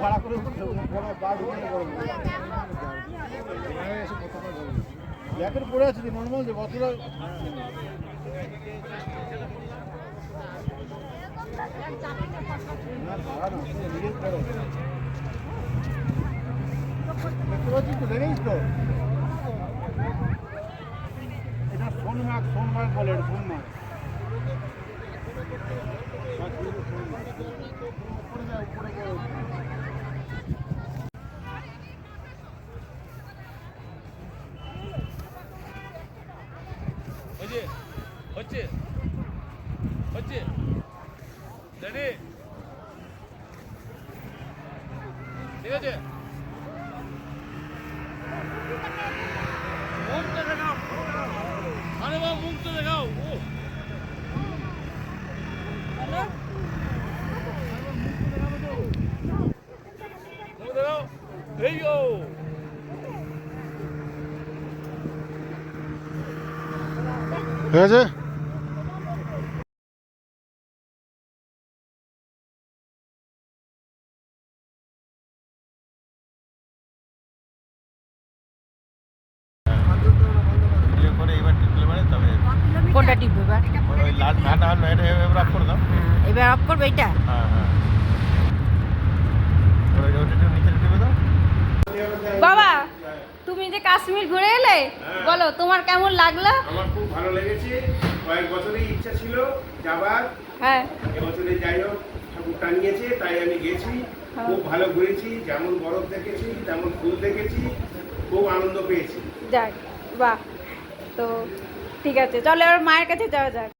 ভাড়া করে জ্যাকেট পরে আছে নর্মাল যে বছর না ভাড়া না নিজের করো তো, দেখেছিস তো? এটা সোনমার্গ সোনমার্গ বলে এটা, সোনমার্গ। হচ্ছে হচ্ছে হচ্ছে রেডি ঠিক আছে মুখটা দেখাও আরে বাবা মুখটা দেখাও ও মুখ দেখাও এই গো ঠিক আছে এবার টিপলে মানে তবে কোনটা টিপবে এবার। ওই লাল ঢাকা হলো এটা এবার অফ করে দাও হ্যাঁ, এবার অফ করবে এটা হ্যাঁ হ্যাঁ। ওই ওটা নিচে তুমি যে কাশ্মীর ঘুরে এলে? বলো তোমার কেমন লাগল? আমার খুব ভালো লেগেছে। কয়েক বছরই ইচ্ছা ছিল যাবার। হ্যাঁ। এবছরে যাই হোক ঠাকুর টানিয়েছে তাই আমি গেছি। হ্যাঁ। খুব ভালো ঘুরেছি যেমন বরফ দেখেছি তেমন ফুল দেখেছি খুব আনন্দ পেয়েছি। যাক বাহ। তো ঠিক আছে চলো এবার মায়ের কাছে যাওয়া যাক।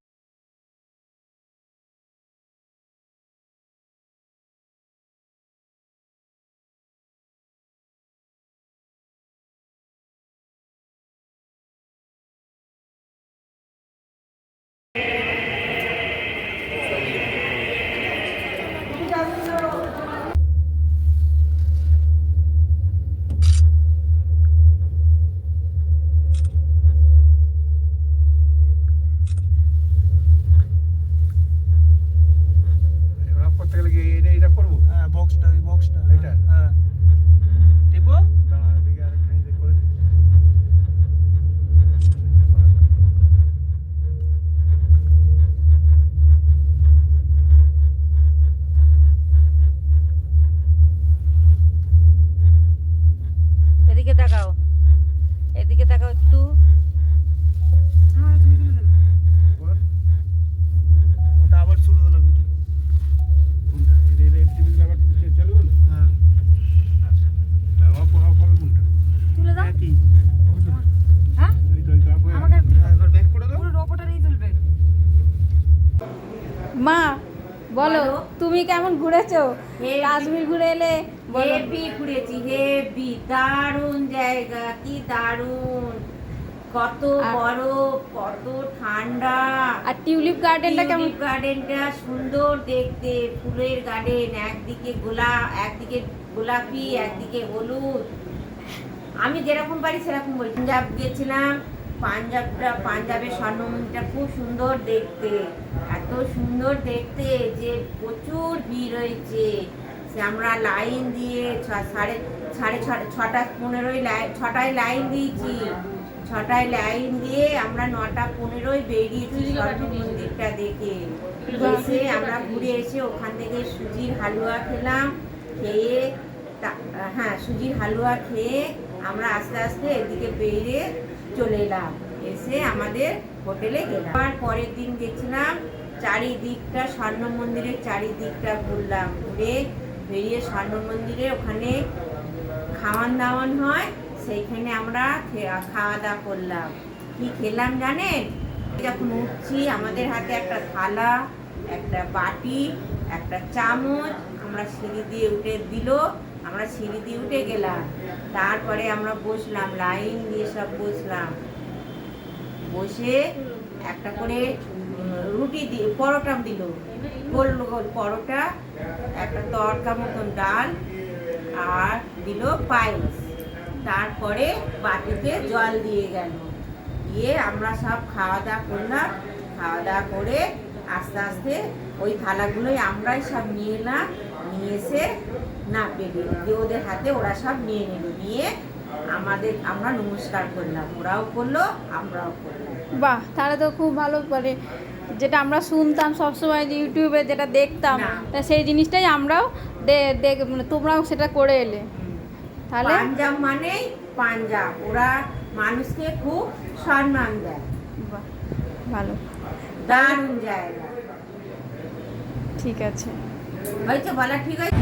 মা বলো তুমি কেমন ঘুরেছো? কাশ্মীর ঘুরে এলে হেভি ঘুরেছি হেভি দারুণ জায়গা কি দারুণ। কত বরফ কত ঠান্ডা। আর টিউলিপ গার্ডেনটা কেমন? টিউলিপ গার্ডেনটা সুন্দর দেখতে ফুলের গার্ডেন একদিকে গোলা একদিকে গোলাপি একদিকে হলুদ। আমি যেরকম পারি সেরকম বলি। পাঞ্জাব গেছিলাম পাঞ্জাবটা পাঞ্জাবের স্বর্ণ মন্দিরটা খুব সুন্দর দেখতে। এত সুন্দর দেখতে যে প্রচুর ভিড় হয়েছে। আমরা লাইন দিয়ে সাড়ে সাড়ে ছটা, পনেরোই লাইন ছটায় লাইন দিয়েছি। ছটায় লাইন দিয়ে আমরা নটা পনেরোই বেরিয়েছি মন্দিরটা দেখে। এসে আমরা ঘুরে এসে ওখান থেকে সুজির হালুয়া খেলাম, খেয়ে হ্যাঁ সুজির হালুয়া খেয়ে আমরা আস্তে আস্তে এদিকে বেরিয়ে চলে এলাম। এসে আমাদের হোটেলে গেলাম। আর পরের দিন গেছিলাম চারিদিকটা স্বর্ণ মন্দিরের চারিদিকটা ঘুরলাম। ঘুরে বেরিয়ে স্বর্ণ মন্দিরে ওখানে খাওয়ান দাওয়ান হয়, সেইখানে আমরা খাওয়া দাওয়া করলাম। কি খেলাম জানেন? যখন উঠছি, আমাদের হাতে একটা থালা, একটা বাটি, একটা চামচ, আমরা সিঁড়ি দিয়ে উঠে দিল, আমরা সিঁড়ি দিয়ে উঠে গেলাম। তারপরে আমরা বসলাম, লাইন দিয়ে সব বসলাম। বসে একটা করে রুটি দিয়ে পরোটা দিল। গোল পরোটা, একটা তরকা মতন ডাল আর দিল পায়েস। তারপরে বাটিতে জল দিয়ে গেল। দিয়ে আমরা সব খাওয়া দাওয়া করলাম। খাওয়া দাওয়া করে আস্তে আস্তে ওই থালাগুলোই আমরাই সব নিয়ে এলাম। নিয়ে এসে না পেরে দিয়ে ওদের হাতে ওরা সব নিয়ে নিল। নিয়ে আমাদের, আমরা নমস্কার করলাম। ওরাও করল, আমরাও করলাম। বাহ তারা তো খুব ভালো মানে যেটা আমরা শুনতাম সবসময় যে ইউটিউবে যেটা দেখতাম তা সেই জিনিসটাই আমরাও দে- দেখ মানে তোমরাও সেটা করে এলে তাহলে পাঞ্জাব মানেই পাঞ্জাব ওরা মানুষকে খুব সম্মান দেয় বাহ ভালো দারুণ জায়গা ঠিক আছে হয়েছে বলা ঠিক আছে